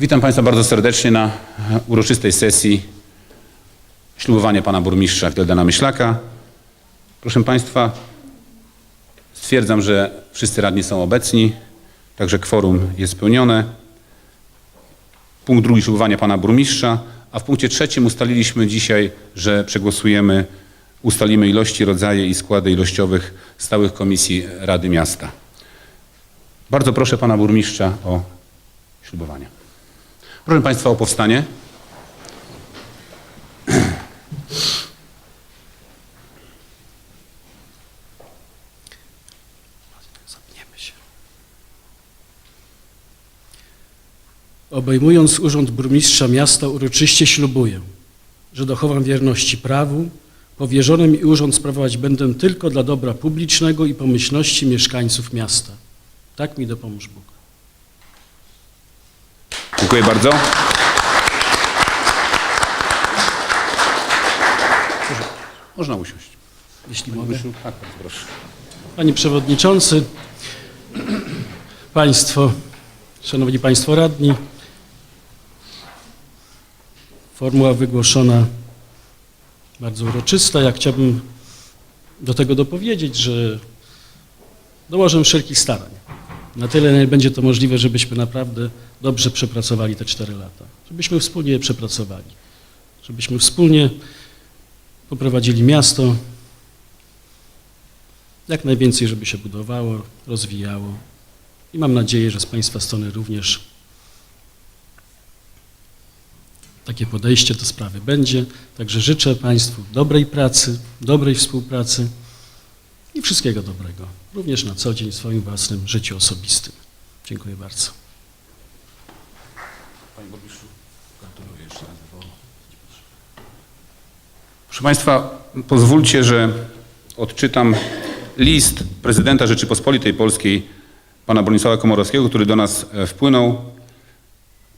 Witam Państwa bardzo serdecznie na uroczystej sesji ślubowania Pana Burmistrza Witeldana Myślaka. Proszę Państwa, stwierdzam, że wszyscy radni są obecni, także kworum jest spełnione. Punkt drugi ślubowania Pana Burmistrza, a w punkcie trzecim ustaliliśmy dzisiaj, że przegłosujemy, ustalimy ilości, rodzaje i składy ilościowych stałych komisji Rady Miasta. Bardzo proszę Pana Burmistrza o ślubowanie. Proszę Państwa o powstanie. Obejmując urząd burmistrza miasta uroczyście ślubuję, że dochowam wierności prawu, powierzony mi urząd sprawować będę tylko dla dobra publicznego i pomyślności mieszkańców miasta. Tak mi dopomóż Bóg. Dziękuję bardzo. Można usiąść. Jeśli mogę. Tak, proszę. Panie Przewodniczący, Państwo, Szanowni Państwo Radni, formuła wygłoszona bardzo uroczysta. Ja chciałbym do tego dopowiedzieć, że dołożę wszelkich starań. Na tyle, będzie to możliwe, żebyśmy naprawdę dobrze przepracowali te cztery lata. Żebyśmy wspólnie je przepracowali. Żebyśmy wspólnie poprowadzili miasto jak najwięcej, żeby się budowało, rozwijało. I mam nadzieję, że z Państwa strony również takie podejście do sprawy będzie. Także życzę Państwu dobrej pracy, dobrej współpracy i wszystkiego dobrego, również na co dzień w swoim własnym życiu osobistym. Dziękuję bardzo. Panie Burmistrzu, gratuluję jeszcze raz. Proszę Państwa, pozwólcie, że odczytam list prezydenta Rzeczypospolitej Polskiej, pana Bronisława Komorowskiego, który do nas e, wpłynął.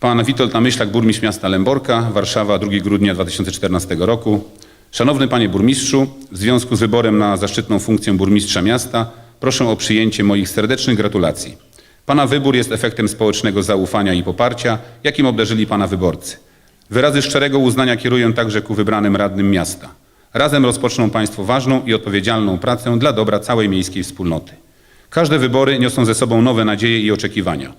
Pan Witold Namyślak, burmistrz miasta Lęborka, Warszawa, 2 grudnia 2014 roku. Szanowny panie burmistrzu, w związku z wyborem na zaszczytną funkcję burmistrza miasta proszę o przyjęcie moich serdecznych gratulacji. Pana wybór jest efektem społecznego zaufania i poparcia, jakim obdarzyli pana wyborcy. Wyrazy szczerego uznania kieruję także ku wybranym radnym miasta. Razem rozpoczną Państwo ważną i odpowiedzialną pracę dla dobra całej miejskiej wspólnoty. Każde wybory niosą ze sobą nowe nadzieje i oczekiwania.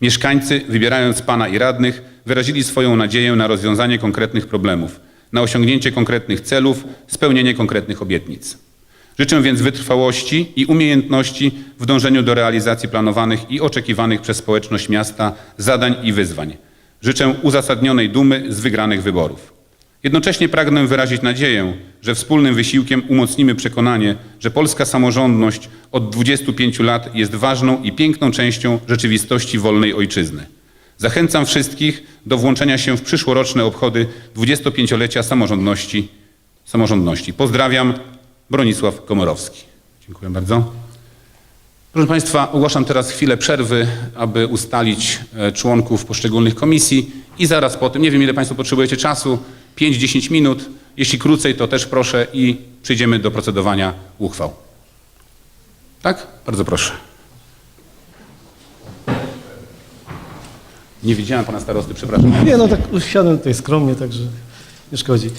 Mieszkańcy, wybierając Pana i radnych, wyrazili swoją nadzieję na rozwiązanie konkretnych problemów, na osiągnięcie konkretnych celów, spełnienie konkretnych obietnic. Życzę więc wytrwałości i umiejętności w dążeniu do realizacji planowanych i oczekiwanych przez społeczność miasta zadań i wyzwań. Życzę uzasadnionej dumy z wygranych wyborów. Jednocześnie pragnę wyrazić nadzieję, że wspólnym wysiłkiem umocnimy przekonanie, że polska samorządność od 25 lat jest ważną i piękną częścią rzeczywistości wolnej ojczyzny. Zachęcam wszystkich do włączenia się w przyszłoroczne obchody 25-lecia samorządności. samorządności. Pozdrawiam, Bronisław Komorowski. Dziękuję bardzo. Proszę Państwa, ogłaszam teraz chwilę przerwy, aby ustalić e, członków poszczególnych komisji i zaraz po tym, nie wiem ile Państwo potrzebujecie czasu, 5-10 minut, jeśli krócej to też proszę i przejdziemy do procedowania uchwał. Tak? Bardzo proszę. Nie widziałem Pana Starosty, przepraszam. Nie, no tak usiadłem tutaj skromnie, także nie szkodzi.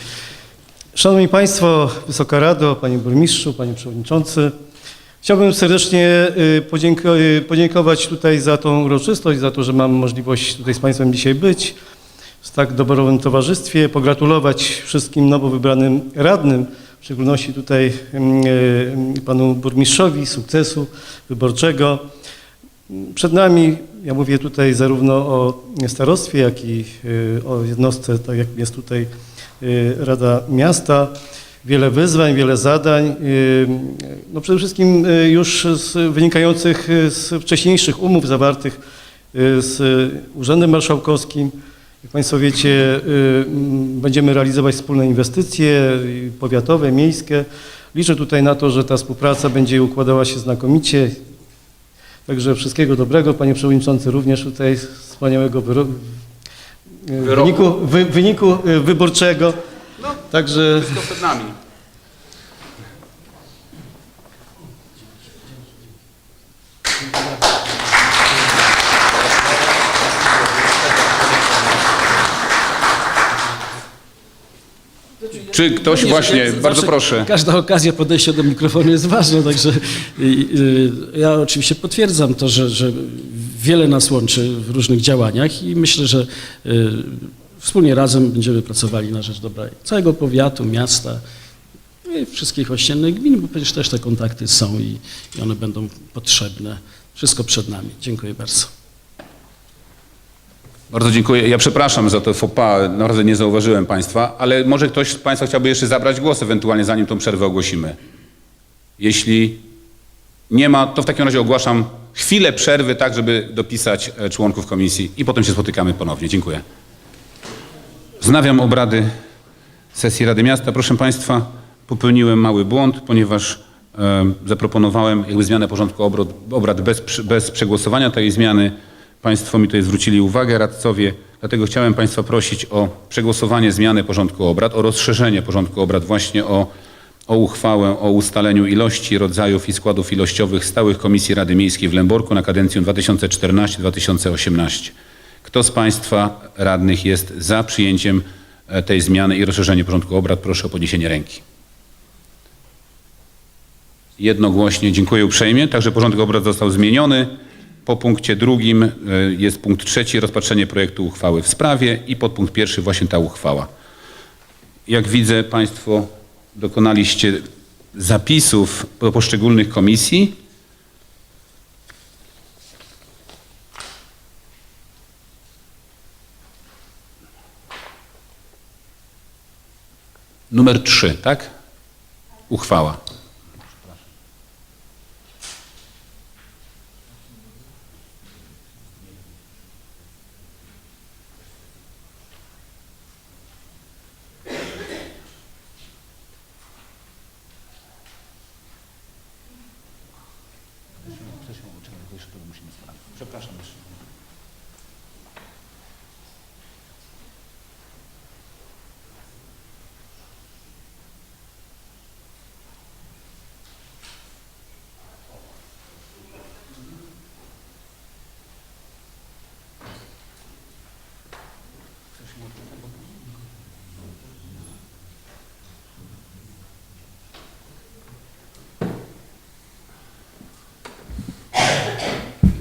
Szanowni Państwo, Wysoka Rado, Panie Burmistrzu, Panie Przewodniczący, chciałbym serdecznie y, y, podziękować tutaj za tą uroczystość, za to, że mam możliwość tutaj z Państwem dzisiaj być w tak dobrowym towarzystwie, pogratulować wszystkim nowo wybranym radnym, w szczególności tutaj mm, y, Panu Burmistrzowi sukcesu wyborczego. Przed nami, ja mówię tutaj zarówno o starostwie, jak i y, o jednostce, tak jak jest tutaj y, Rada Miasta. Wiele wyzwań, wiele zadań, y, no przede wszystkim już z, wynikających z wcześniejszych umów zawartych z Urzędem Marszałkowskim. Jak Państwo wiecie, będziemy realizować wspólne inwestycje powiatowe, miejskie. Liczę tutaj na to, że ta współpraca będzie układała się znakomicie. Także wszystkiego dobrego, Panie Przewodniczący, również tutaj wspaniałego wyro... Wyniku, wy, wyniku y, wyborczego. Także Wszystko przed nami. Czy ktoś Nie, właśnie, bardzo proszę. Każda okazja podejścia do mikrofonu jest ważna, także y, ja oczywiście potwierdzam to, że, że wiele nas łączy w różnych działaniach i myślę, że y, wspólnie razem będziemy pracowali na rzecz dobra całego powiatu, miasta i wszystkich ościennych gmin, bo przecież też te kontakty są i, i one będą potrzebne. Wszystko przed nami. Dziękuję bardzo. Bardzo dziękuję. Ja przepraszam za to faux pas, naprawdę nie zauważyłem Państwa, ale może ktoś z Państwa chciałby jeszcze zabrać głos ewentualnie, zanim tą przerwę ogłosimy. Jeśli nie ma, to w takim razie ogłaszam chwilę przerwy, tak żeby dopisać e, członków komisji i potem się spotykamy ponownie. Dziękuję. Wznawiam obrady sesji Rady Miasta. Proszę Państwa, popełniłem mały błąd, ponieważ e, zaproponowałem jakby zmianę porządku obrad, obrad bez, bez przegłosowania tej zmiany. Państwo mi tutaj zwrócili uwagę, radcowie, dlatego chciałem Państwa prosić o przegłosowanie zmiany porządku obrad, o rozszerzenie porządku obrad właśnie o, o uchwałę o ustaleniu ilości, rodzajów i składów ilościowych stałych Komisji Rady Miejskiej w Lęborku na kadencję 2014-2018. Kto z Państwa radnych jest za przyjęciem e, tej zmiany i rozszerzenie porządku obrad? Proszę o podniesienie ręki. Jednogłośnie dziękuję uprzejmie. Także porządek obrad został zmieniony. Po punkcie drugim e, jest punkt trzeci, rozpatrzenie projektu uchwały w sprawie i podpunkt pierwszy właśnie ta uchwała. Jak widzę, Państwo dokonaliście zapisów do poszczególnych komisji. Numer trzy, tak? Uchwała. Przepraszam jeszcze.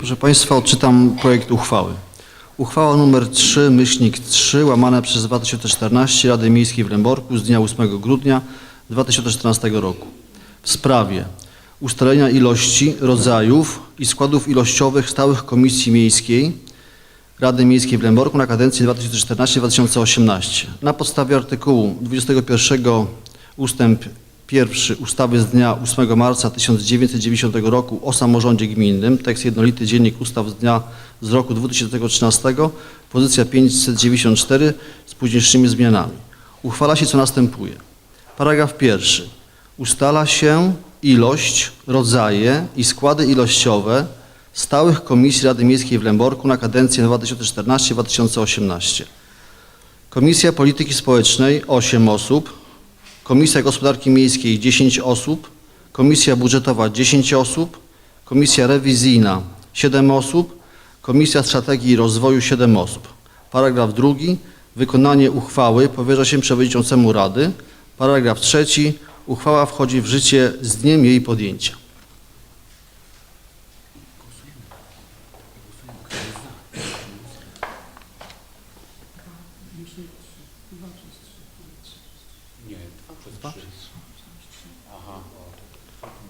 Proszę Państwa, odczytam projekt uchwały. Uchwała nr 3, myślnik 3, łamane przez 2014 Rady Miejskiej w Lęborku z dnia 8 grudnia 2014 roku. W sprawie ustalenia ilości, rodzajów i składów ilościowych stałych Komisji Miejskiej Rady Miejskiej w Lęborku na kadencję 2014-2018. Na podstawie artykułu 21 ustęp 1 ustawy z dnia 8 marca 1990 roku o samorządzie gminnym, tekst jednolity dziennik ustaw z dnia z roku 2013, pozycja 594 z późniejszymi zmianami. Uchwala się co następuje. Paragraf pierwszy. Ustala się ilość, rodzaje i składy ilościowe stałych Komisji Rady Miejskiej w Lęborku na kadencję 2014-2018. Komisja Polityki Społecznej 8 osób, Komisja Gospodarki Miejskiej 10 osób, Komisja Budżetowa 10 osób, Komisja Rewizyjna 7 osób, Komisja Strategii i Rozwoju 7 osób. Paragraf drugi. Wykonanie uchwały powierza się przewodniczącemu Rady. Paragraf trzeci. Uchwała wchodzi w życie z dniem jej podjęcia.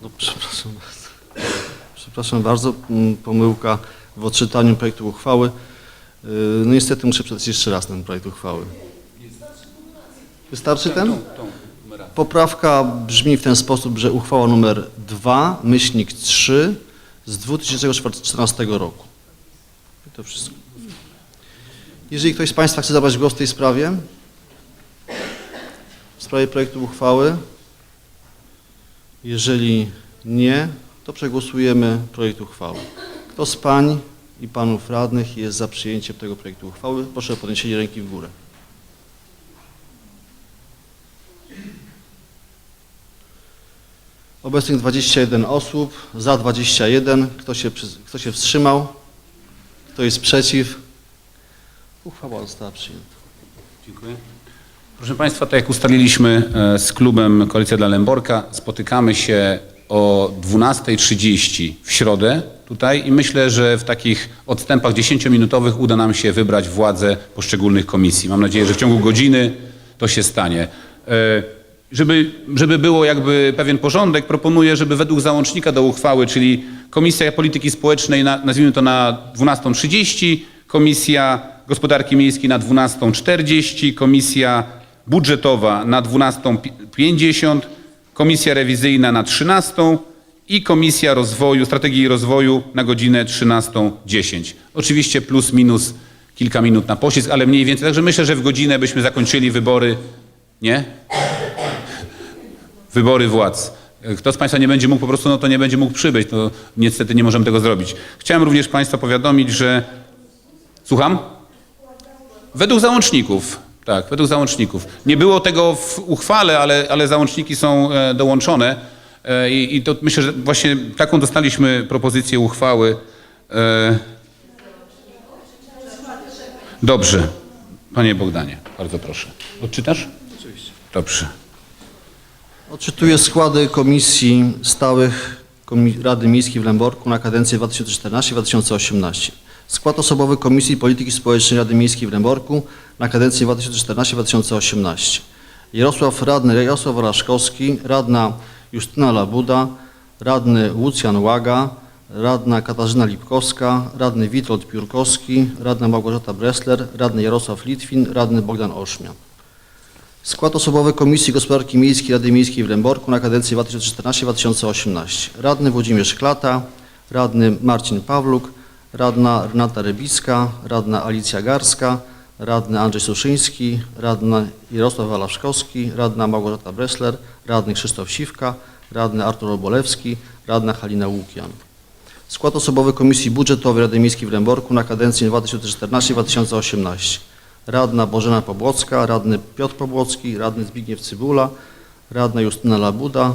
No, przepraszam bardzo. Przepraszam bardzo, mm, pomyłka w odczytaniu projektu uchwały. Yy, No niestety muszę przeczytać jeszcze raz ten projekt uchwały. Wystarczy ten? Poprawka brzmi w ten sposób, że uchwała numer 2, myślnik 3 z 2014 roku. I to wszystko. Jeżeli ktoś z Państwa chce zabrać głos w tej sprawie, w sprawie projektu uchwały, jeżeli nie, to przegłosujemy projekt uchwały. Kto z pań i panów radnych jest za przyjęciem tego projektu uchwały? Proszę o podniesienie ręki w górę. Obecnych 21 osób, za 21. Kto się, kto się wstrzymał? Kto jest przeciw? Uchwała została przyjęta. Dziękuję. Proszę Państwa, tak jak ustaliliśmy e, z klubem Koalicja dla Lęborka, spotykamy się o 12.30 w środę tutaj i myślę, że w takich odstępach 10-minutowych uda nam się wybrać władze poszczególnych komisji. Mam nadzieję, że w ciągu godziny to się stanie. E, Żeby, żeby było jakby pewien porządek, proponuję, żeby według załącznika do uchwały, czyli Komisja Polityki Społecznej, na, nazwijmy to na 12.30, Komisja Gospodarki Miejskiej na 12.40, Komisja Budżetowa na 12.50, Komisja Rewizyjna na 13.00 i Komisja Rozwoju, Strategii Rozwoju na godzinę 13.10. Oczywiście plus minus kilka minut na poślizg, ale mniej więcej. Także myślę, że w godzinę byśmy zakończyli wybory. Nie? wybory władz. Kto z Państwa nie będzie mógł po prostu, no to nie będzie mógł przybyć. To niestety nie możemy tego zrobić. Chciałem również Państwa powiadomić, że... Słucham? Według załączników. Tak, według załączników. Nie było tego w uchwale, ale, ale załączniki są e, dołączone e, i, i to myślę, że właśnie taką dostaliśmy propozycję uchwały. E, Dobrze. Panie Bogdanie, bardzo proszę. Odczytasz? Oczywiście. Dobrze. Odczytuję składy komisji stałych Rady Miejskiej w Lęborku na kadencję 2014-2018. Skład osobowy Komisji Polityki Społecznej Rady Miejskiej w Lęborku na kadencję 2014-2018. Jarosław Radny Jarosław Raszkowski, Radna Justyna Labuda, Radny Łucjan Łaga, Radna Katarzyna Lipkowska, Radny Witold Piórkowski, Radna Małgorzata Bresler, Radny Jarosław Litwin, Radny Bogdan Oszmian. Skład osobowy Komisji Gospodarki Miejskiej Rady Miejskiej w Lęborku na kadencję 2014-2018. Radny Włodzimierz Klata, radny Marcin Pawluk, radna Renata Rybicka, radna Alicja Garska, radny Andrzej Suszyński, radny Jarosław Walaszkowski, radna Małgorzata Bresler, radny Krzysztof Siwka, radny Artur Obolewski, radna Halina Łukian. Skład osobowy Komisji Budżetowej Rady Miejskiej w Lęborku na kadencję 2014-2018. Radna Bożena Pobłocka, radny Piotr Pobłocki, radny Zbigniew Cybula, radna Justyna Labuda,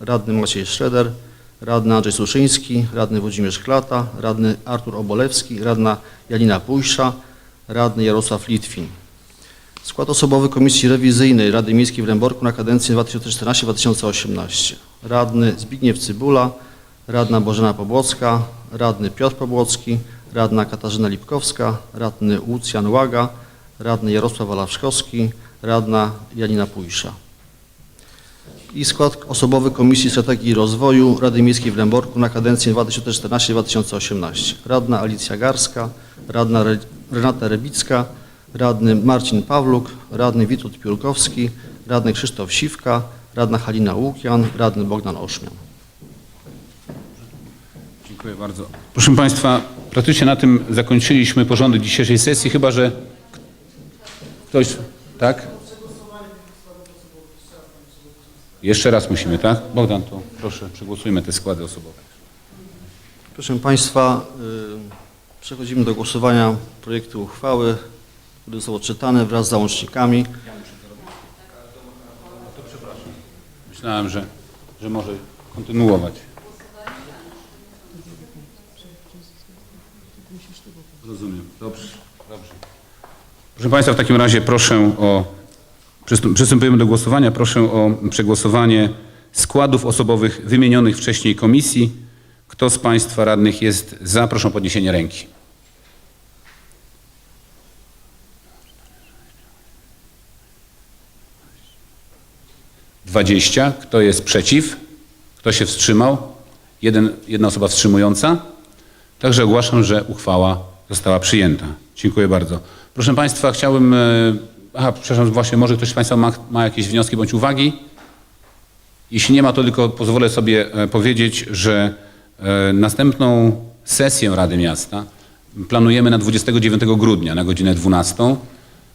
radny Maciej Szreder, radny Andrzej Suszyński, radny Włodzimierz Klata, radny Artur Obolewski, radna Janina Pujsza, radny Jarosław Litwin. Skład osobowy Komisji Rewizyjnej Rady Miejskiej w Lęborku na kadencję 2014-2018. Radny Zbigniew Cybula, radna Bożena Pobłocka, radny Piotr Pobłocki, radna Katarzyna Lipkowska, radny Łucjan Łaga, radny Jarosław Walawszkowski, radna Janina Pujsza. I skład osobowy Komisji Strategii i Rozwoju Rady Miejskiej w Lęborku na kadencję 2014-2018. Radna Alicja Garska, radna Re- Renata Rybicka, radny Marcin Pawluk, radny Witold Piórkowski, radny Krzysztof Siwka, radna Halina Łukian, radny Bogdan Oszmian. Dziękuję bardzo. Proszę Państwa, praktycznie na tym zakończyliśmy porządek dzisiejszej sesji, chyba że ktoś, tak? Jeszcze raz musimy, tak? Bogdan, to proszę, przegłosujmy te składy osobowe. Proszę Państwa, y, przechodzimy do głosowania projektu uchwały, który został odczytany wraz z załącznikami. Myślałem, że, że może kontynuować. Rozumiem. Dobrze. Dobrze. Proszę Państwa, w takim razie proszę o. Przystępujemy do głosowania. Proszę o przegłosowanie składów osobowych wymienionych wcześniej komisji. Kto z Państwa radnych jest za? Proszę o podniesienie ręki. Dwadzieścia. Kto jest przeciw? Kto się wstrzymał? Jeden, jedna osoba wstrzymująca. Także ogłaszam, że uchwała została przyjęta. Dziękuję bardzo. Proszę Państwa, chciałbym. Aha, przepraszam, właśnie, może ktoś z Państwa ma, ma jakieś wnioski bądź uwagi? Jeśli nie ma, to tylko pozwolę sobie e, powiedzieć, że e, następną sesję Rady Miasta planujemy na 29 grudnia na godzinę 12.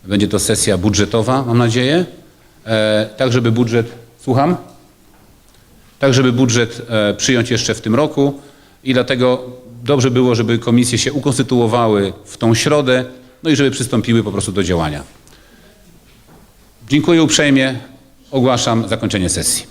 Będzie to sesja budżetowa, mam nadzieję. E, Tak, żeby budżet. Słucham? tak żeby budżet przyjąć jeszcze w tym roku i dlatego dobrze było, żeby komisje się ukonstytuowały w tą środę, no i żeby przystąpiły po prostu do działania. Dziękuję uprzejmie. Ogłaszam zakończenie sesji.